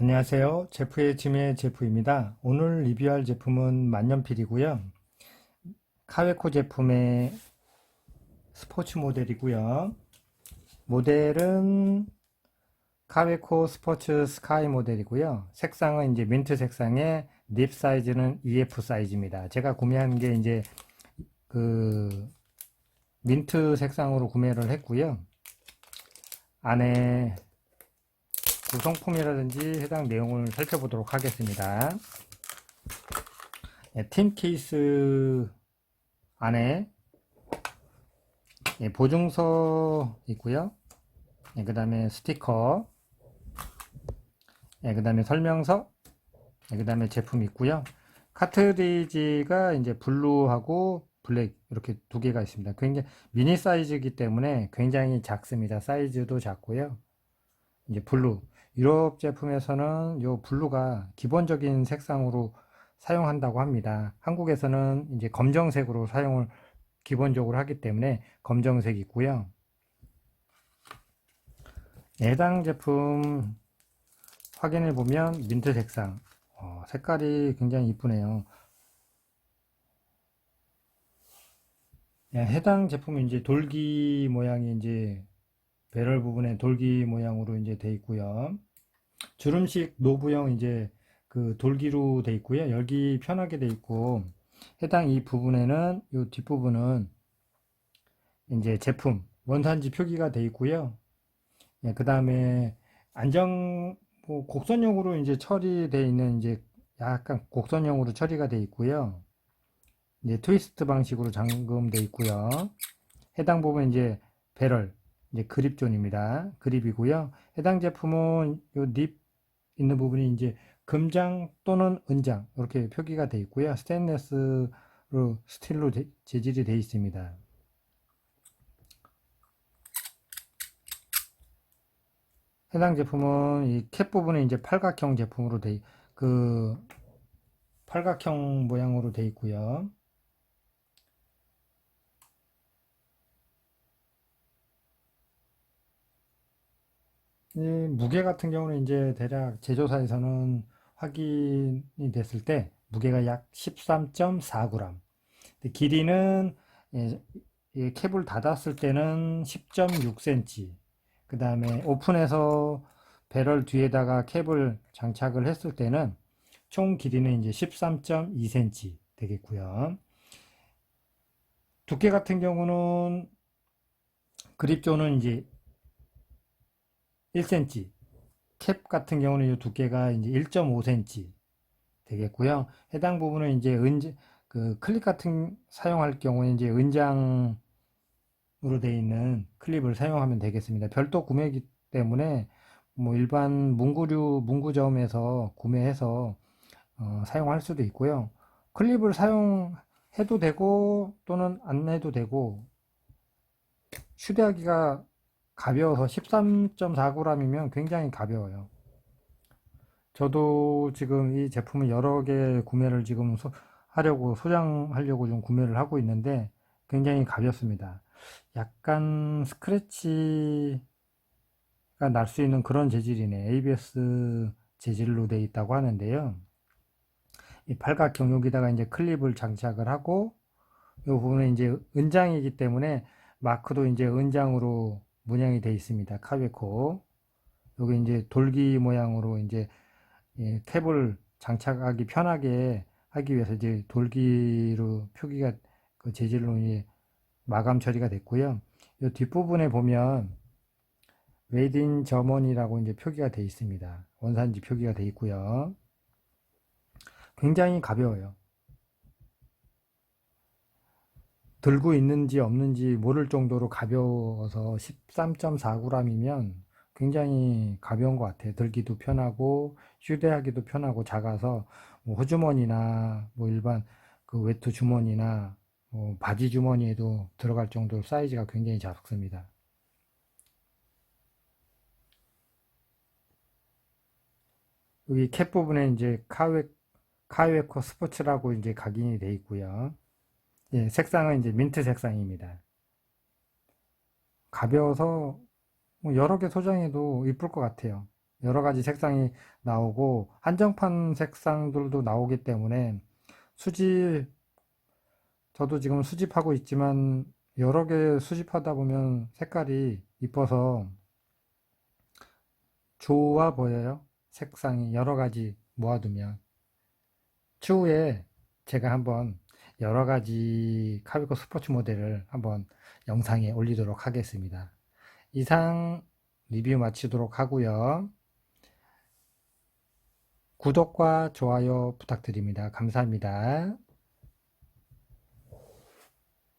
안녕하세요. 제프의 짐의 제프입니다. 오늘 리뷰할 제품은 만년필이고요. 카웨코 제품의 스포츠 모델이고요. 모델은 카웨코 스포츠 스카이 모델이고요. 색상은 이제 민트 색상의 립 사이즈는 EF 사이즈입니다. 제가 구매한 게 이제 그 민트 색상으로 구매를 했고요. 안에 구성품이라든지 해당 내용을 살펴보도록 하겠습니다. 예, 팀 케이스 안에 예, 보증서 있고요. 그 다음에 스티커, 그 다음에 설명서, 그 다음에 제품 있고요. 카트리지가 이제 블루하고 블랙 이렇게 두 개가 있습니다. 굉장히 미니 사이즈이기 때문에 굉장히 작습니다. 사이즈도 작고요. 이제 블루 유럽 제품에서는 요 블루가 기본적인 색상으로 사용한다고 합니다. 한국에서는 이제 검정색으로 사용을 기본적으로 하기 때문에 검정색 있고요. 해당 제품 확인해 보면 민트 색상 어, 색깔이 굉장히 이쁘네요. 예, 해당 제품은 이제 돌기 모양이 이제 배럴 부분에 돌기 모양으로 이제 돼 있고요. 주름식 노브형 이제 그 돌기로 돼 있고요. 열기 편하게 돼 있고 해당 이 부분에는 이 뒷부분은 이제 제품 원산지 표기가 돼 있고요. 예, 그 다음에 안정 뭐 곡선형으로 이제 처리되어 있는 이제 약간 곡선형으로 처리가 돼 있고요. 이제 트위스트 방식으로 잠금돼 있고요. 해당 부분 이제 배럴 이제 그립존입니다. 그립이고요. 해당 제품은 요닙 있는 부분이 이제 금장 또는 은장 이렇게 표기가 되어 있고요. 스테인레스로 스틸로 재질이 되어 있습니다. 해당 제품은 이 캡 부분이 이제 팔각형 제품으로 돼, 그 팔각형 모양으로 되어 있고요. 이 무게 같은 경우는 이제 대략 제조사에서는 확인이 됐을 때 무게가 약 13.4g. 길이는 예, 예, 캡을 닫았을 때는 10.6cm. 그 다음에 오픈해서 배럴 뒤에다가 캡을 장착을 했을 때는 총 길이는 이제 13.2cm 되겠고요. 두께 같은 경우는 그립존은 이제 1cm. 캡 같은 경우는 이 두께가 이제 1.5cm 되겠고요. 해당 부분은 이제 은, 그 클립 같은 사용할 경우에 이제 은장으로 되어 있는 클립을 사용하면 되겠습니다. 별도 구매이기 때문에 뭐 일반 문구류 문구점에서 구매해서 어, 사용할 수도 있고요. 클립을 사용해도 되고 또는 안 해도 되고 휴대하기가 가벼워서 13.4g이면 굉장히 가벼워요. 저도 지금 이 제품을 여러 개 구매를 지금 소, 하려고 소장하려고 좀 구매를 하고 있는데 굉장히 가볍습니다. 약간 스크래치가 날 수 있는 그런 재질이네. ABS 재질로 되어 있다고 하는데요. 이 팔각형 여기다가 이제 클립을 장착을 하고 이 부분은 이제 은장이기 때문에 마크도 이제 은장으로 문양이 되어 있습니다. 카베코. 여기 이제 돌기 모양으로 이제 예, 캡을 장착하기 편하게 하기 위해서 이제 돌기로 표기가 그 재질로 이제 마감 처리가 됐고요. 이 뒷부분에 보면 웨이딘 점원이라고 이제 표기가 되어 있습니다. 원산지 표기가 되어 있고요. 굉장히 가벼워요. 들고 있는지 없는지 모를 정도로 가벼워서 13.4g이면 굉장히 가벼운 것 같아요. 들기도 편하고 휴대하기도 편하고 작아서 뭐 호주머니나 뭐 일반 그 외투 주머니나 뭐 바지 주머니에도 들어갈 정도로 사이즈가 굉장히 작습니다. 여기 캡 부분에 이제 카웨 카웨코 스포츠라고 이제 각인이 되어 있고요. 예, 색상은 이제 민트 색상입니다. 가벼워서 뭐 여러 개 소장해도 이쁠 것 같아요. 여러 가지 색상이 나오고 한정판 색상들도 나오기 때문에 수집 저도 지금 수집하고 있지만 여러 개 수집하다 보면 색깔이 이뻐서 좋아 보여요. 색상이 여러 가지 모아두면. 추후에 제가 한번 여러 가지 카비코 스포츠 모델을 한번 영상에 올리도록 하겠습니다. 이상 리뷰 마치도록 하고요. 구독과 좋아요 부탁드립니다. 감사합니다.